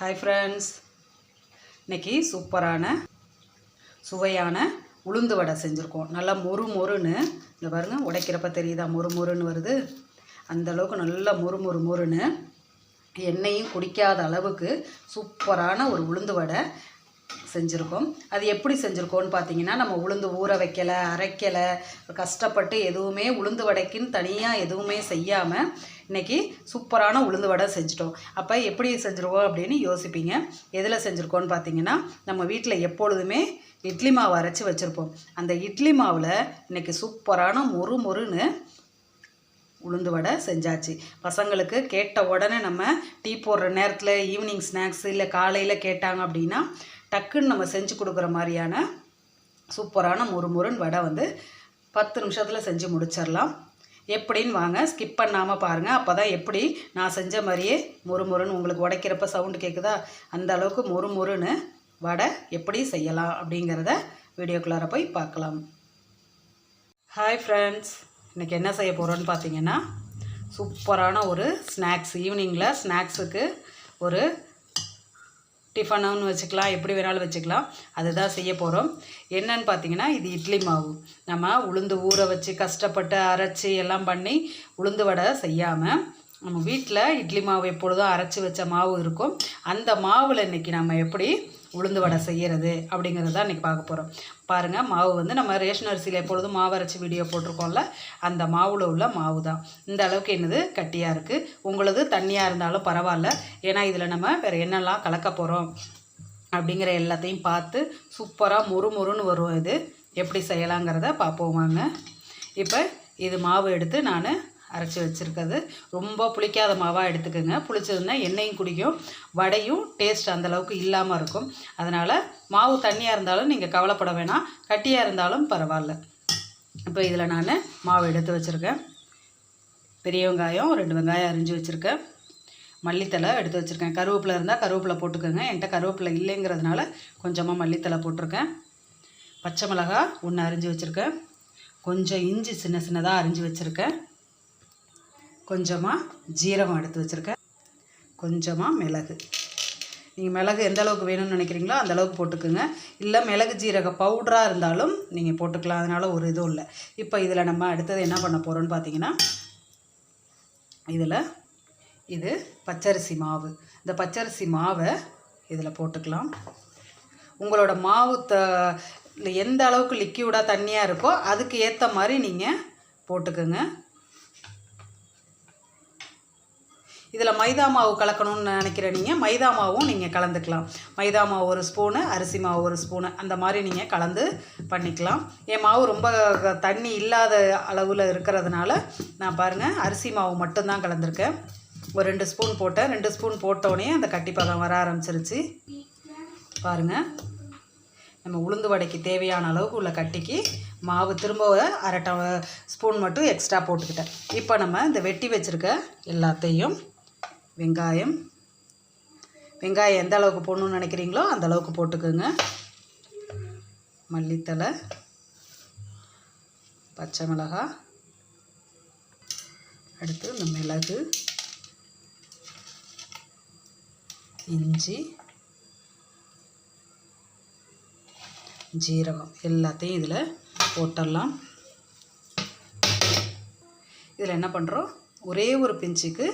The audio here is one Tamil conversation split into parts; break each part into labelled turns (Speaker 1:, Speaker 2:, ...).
Speaker 1: ஹாய் ஃப்ரெண்ட்ஸ் இன்னைக்கு சூப்பரான சுவையான உளுந்து வடை செஞ்சுருக்கோம். நல்லா மொறு மொறுன்னு. இந்த பாருங்க உடைக்கிறப்ப தெரியுதா? மொறு மொறுன்னு வருது. அந்தளவுக்கு நல்லா மொறு மொறு மொறுன்னு. எண்ணெயும் குடிக்காத அளவுக்கு சூப்பரான ஒரு உளுந்து வடை. செஞ்சுருக்கோம். அது எப்படி செஞ்சுருக்கோம்னு பார்த்தீங்கன்னா நம்ம உளுந்து ஊற வைக்கலை அரைக்கலை கஷ்டப்பட்டு எதுவுமே உளுந்து வடைக்குன்னு தனியாக எதுவுமே செய்யாமல் இன்றைக்கி சூப்பரான உளுந்து வடை செஞ்சுட்டோம். அப்போ எப்படி செஞ்சுருவோம் அப்படின்னு யோசிப்பீங்க. எதில் செஞ்சுருக்கோன்னு பார்த்தீங்கன்னா நம்ம வீட்டில் எப்பொழுதுமே இட்லி மாவு அரைச்சி வச்சுருப்போம். அந்த இட்லி மாவில் இன்னைக்கு சூப்பரான மொறு மொறுன்னு உளுந்து வடை செஞ்சாச்சு. பசங்களுக்கு கேட்ட உடனே நம்ம டீ போடுற நேரத்தில் ஈவினிங் ஸ்நாக்ஸ் இல்லை காலையில் கேட்டாங்க அப்படின்னா டக்குன்னு நம்ம செஞ்சு கொடுக்குற மாதிரியான சூப்பரான முறுமுறுன்னு வடை வந்து பத்து நிமிஷத்தில் செஞ்சு முடிச்சிடலாம். எப்படின்னு வாங்க ஸ்கிப் பண்ணாமல் பாருங்கள் அப்போ தான் எப்படி நான் செஞ்ச மாதிரியே முறுமுறுன்னு உங்களுக்கு உடைக்கிறப்ப சவுண்டு கேட்குதா அந்த அளவுக்கு முறுமுறுன்னு வடை எப்படி செய்யலாம் அப்படிங்கிறத வீடியோக்குள்ளார போய் பார்க்கலாம். ஹாய் ஃப்ரெண்ட்ஸ் இன்றைக்கி என்ன செய்ய போகிறோன்னு பார்த்தீங்கன்னா சூப்பரான ஒரு ஸ்நாக்ஸ் ஈவினிங்கில் ஸ்நாக்ஸுக்கு ஒரு டிஃபனுன்னு வச்சுக்கலாம் எப்படி வேணாலும் வச்சுக்கலாம். அதுதான் செய்ய போகிறோம் என்னன்னு பார்த்தீங்கன்னா இது இட்லி மாவு. நம்ம உளுந்து ஊற வச்சு கஷ்டப்பட்டு அரைச்சி எல்லாம் பண்ணி உளுந்து வடை செய்யாமல் நம்ம வீட்டில் இட்லி மாவு எப்பொழுதும் அரைச்சி வச்ச மாவு இருக்கும். அந்த மாவில் இன்றைக்கி நம்ம எப்படி உளுந்து வடை செய்கிறது அப்படிங்கிறது தான் இன்றைக்கி பார்க்க போகிறோம் பாருங்கள் மாவு வந்து நம்ம ரேஷன் அரிசியில் எப்பொழுதும் மாவு அரைச்சி வீடியோ போட்டிருக்கோம்ல அந்த மாவில் உள்ள மாவு தான் இந்த அளவுக்கு என்னது? கட்டியாக இருக்குது உங்களது தண்ணியாக இருந்தாலும் பரவாயில்ல. ஏன்னா இதில் நம்ம வேறு என்னெல்லாம் கலக்க போகிறோம் அப்படிங்கிற எல்லாத்தையும் பார்த்து சூப்பராக மொறு மொறுன்னு வரும் இது. எப்படி செய்யலாங்கிறத பார்ப்போம் வாங்க. இப்போ இது மாவு எடுத்து நான் அரைச்சி வச்சுருக்கிறது. ரொம்ப புளிக்காத மாவாக எடுத்துக்கோங்க. புளிச்சதுன்னா எண்ணெயும் குடிக்கும். வடையும் டேஸ்ட் அந்தளவுக்கு இல்லாமல் இருக்கும். அதனால் மாவு தண்ணியாக இருந்தாலும் நீங்கள் கவலைப்பட வேணாம். கட்டியாக இருந்தாலும் பரவாயில்ல. இப்போ இதில் நான் மாவு எடுத்து வச்சுருக்கேன். பெரிய வெங்காயம் ரெண்டு வெங்காயம் அரிஞ்சு வச்சுருக்கேன். மல்லித்தலை எடுத்து வச்சுருக்கேன். கருவேப்பிலை இருந்தால் கருவேப்பிலை போட்டுக்கோங்க. என்கிட்ட கருவேப்பிலை இல்லைங்கிறதுனால கொஞ்சமாக மல்லித்தலை போட்டிருக்கேன். பச்சை மிளகா ஒன்று அரிஞ்சு வச்சுருக்கேன். கொஞ்சம் இஞ்சி சின்ன சின்னதாக அரிஞ்சு வச்சுருக்கேன். கொஞ்சமாக ஜீரகம் எடுத்து வச்சுருக்கேன். கொஞ்சமாக மிளகு. நீங்கள் மிளகு எந்த அளவுக்கு வேணும்னு நினைக்கிறீங்களோ அந்த அளவுக்கு போட்டுக்குங்க. இல்லை மிளகு ஜீரக பவுடராக இருந்தாலும் நீங்கள் போட்டுக்கலாம். அதனால் ஒரு இதுவும் இல்லை. இப்போ இதில் நம்ம அடுத்தது என்ன பண்ண போகிறோம்னு பார்த்தீங்கன்னா இதில் இது பச்சரிசி மாவு. இந்த பச்சரிசி மாவை இதில் போட்டுக்கலாம். உங்களோட மாவு த எந்த அளவுக்கு லிக்யூடாக தண்ணியாக இருக்கோ அதுக்கு ஏற்ற மாதிரி நீங்கள் போட்டுக்கோங்க. இதில் மைதா மாவு கலக்கணும்னு நினைக்கிற நீங்கள் மைதா மாவும் நீங்கள் கலந்துக்கலாம். மைதா மாவு ஒரு ஸ்பூனு அரிசி மாவு ஒரு ஸ்பூனு அந்த மாதிரி நீங்கள் கலந்து பண்ணிக்கலாம். என் மாவு ரொம்ப தண்ணி இல்லாத அளவில் இருக்கிறதுனால நான் பாருங்கள் அரிசி மாவு மட்டும்தான் கலந்துருக்கேன். ஒரு ரெண்டு ஸ்பூன் போட்டேன். ரெண்டு ஸ்பூன் போட்டோடனே அந்த கட்டிப்பதம் வர ஆரம்பிச்சிருச்சு. பாருங்கள் நம்ம உளுந்து வடைக்கு தேவையான அளவுக்கு உள்ள கட்டிக்கு மாவு திரும்ப அரை ஸ்பூன் மட்டும் எக்ஸ்ட்ரா போட்டுக்கிட்டேன். இப்போ நம்ம இந்த வெட்டி வச்சுருக்க எல்லாத்தையும் வெங்காயம். வெங்காயம் எந்த அளவுக்கு போடணுன்னு நினைக்கிறீங்களோ அந்த அளவுக்கு போட்டுக்கோங்க. மல்லித்தலை பச்சை மிளகாய் அடுத்து இந்த மிளகு இஞ்சி ஜீரகம் எல்லாத்தையும் இதில் போட்டுடலாம் இதில் என்ன பண்ணுறோம் ஒரே ஒரு பிஞ்சுக்கு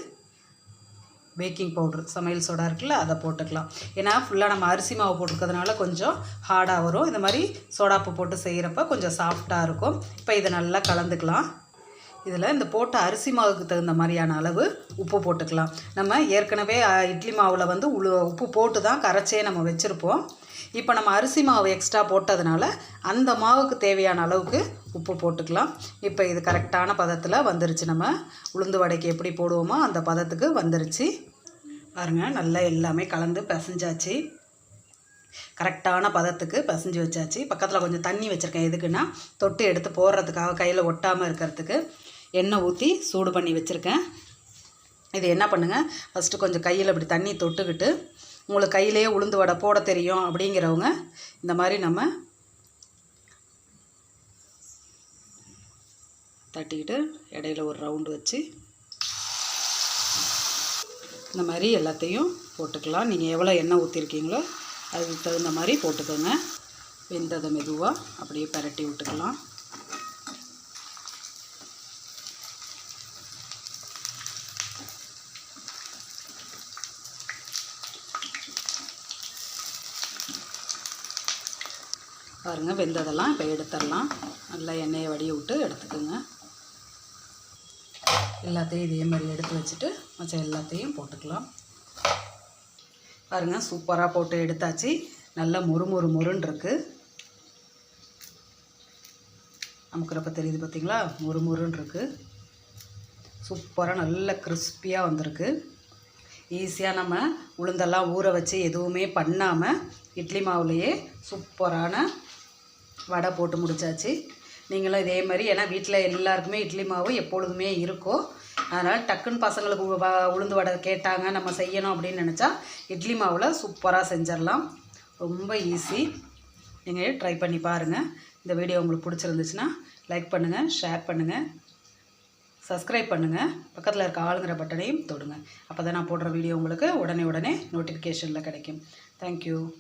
Speaker 1: பேக்கிங் பவுட்ரு சமையல் சோடா இருக்குல்ல அதை போட்டுக்கலாம். ஏன்னா ஃபுல்லாக நம்ம அரிசி மாவு போட்டிருக்கிறதுனால கொஞ்சம் ஹார்டாக வரும். இந்த மாதிரி சோடாப்பு போட்டு செய்கிறப்ப கொஞ்சம் சாஃப்டாக இருக்கும். இப்போ இதை நல்லா கலந்துக்கலாம். இதில் இந்த போட்ட அரிசி மாவுக்கு தகுந்த மாதிரியான அளவு உப்பு போட்டுக்கலாம். நம்ம ஏற்கனவே இட்லி மாவில் வந்து உழு உப்பு போட்டு தான் கரைச்சே நம்ம வச்சுருப்போம். இப்போ நம்ம அரிசி மாவு எக்ஸ்ட்ரா போட்டதுனால அந்த மாவுக்கு தேவையான அளவுக்கு உப்பு போட்டுக்கலாம். இப்போ இது கரெக்டான பதத்தில் வந்துருச்சு. நம்ம உளுந்து வடைக்கு எப்படி போடுவோமோ அந்த பதத்துக்கு வந்துருச்சு. பாருங்கள் நல்லா எல்லாமே கலந்து பிசைஞ்சாச்சு. கரெக்டான பதத்துக்கு பிசைஞ்சு வச்சாச்சு. பக்கத்தில் கொஞ்சம் தண்ணி வச்சுருக்கேன். எதுக்குன்னா தொட்டு எடுத்து போடுறதுக்காக கையில் ஒட்டாமல் இருக்கிறதுக்கு எண்ணெய் ஊற்றி சூடு பண்ணி வச்சுருக்கேன். இது என்ன பண்ணுங்கள் ஃபஸ்ட்டு கொஞ்சம் கையில் இப்படி தண்ணி தொட்டுக்கிட்டு உங்களுக்கு கையிலேயே உளுந்து வடை போட தெரியும் அப்படிங்கிறவங்க இந்த மாதிரி நம்ம தட்டிக்கிட்டு இடையில ஒரு ரவுண்டு வச்சு இந்த மாதிரி எல்லாத்தையும் போட்டுக்கலாம். நீங்கள் எவ்வளோ எண்ணெய் ஊற்றிருக்கீங்களோ அதுக்கு தகுந்த மாதிரி போட்டுக்கோங்க. வெந்ததை மெதுவாக அப்படியே பரட்டி விட்டுக்கலாம். பாருங்கள் வெந்ததெல்லாம் இப்போ எடுத்துடலாம். நல்லா எண்ணெயை வடிய விட்டு எடுத்துக்கோங்க. எல்லாத்தையும் இதே மாதிரி எடுத்து வச்சுட்டு மற்ற எல்லாத்தையும் போட்டுக்கலாம். பாருங்கள் சூப்பராக போட்டு எடுத்தாச்சு. நல்லா மொறு மொறு மொறுன்னு இருக்குது அமுக்கிறப்ப தெரியுது பார்த்தீங்களா மொறு மொறுன்னு இருக்குது சூப்பராக நல்ல கிறிஸ்பியாக வந்திருக்கு. ஈஸியாக நம்ம உளுந்தெல்லாம் ஊற வச்சு எதுவுமே பண்ணாமல் இட்லி மாவுலேயே சூப்பரான வடை போட்டு முடிச்சாச்சு. நீங்களும் இதே மாதிரி ஏன்னா வீட்டில் எல்லாருக்குமே இட்லி மாவு எப்பொழுதுமே இருக்கும். அதனால் டக்குன்னு பசங்களுக்கு வ- உளுந்து வடை கேட்டாங்க நம்ம செய்யணும் அப்படின்னு நினச்சா இட்லி மாவில் சூப்பராக செஞ்சிடலாம். ரொம்ப ஈஸி நீங்கள் ட்ரை பண்ணி பாருங்கள் இந்த வீடியோ உங்களுக்கு பிடிச்சிருந்துச்சுன்னா லைக் பண்ணுங்கள் ஷேர் பண்ணுங்கள் சப்ஸ்கிரைப் பண்ணுங்கள் பக்கத்தில் இருக்க ஆளுங்கிற பட்டனையும் தொடுங்க. அப்போ தான் நான் போடுற வீடியோ உங்களுக்கு உடனே உடனே நோட்டிஃபிகேஷனில் கிடைக்கும். தேங்க்யூ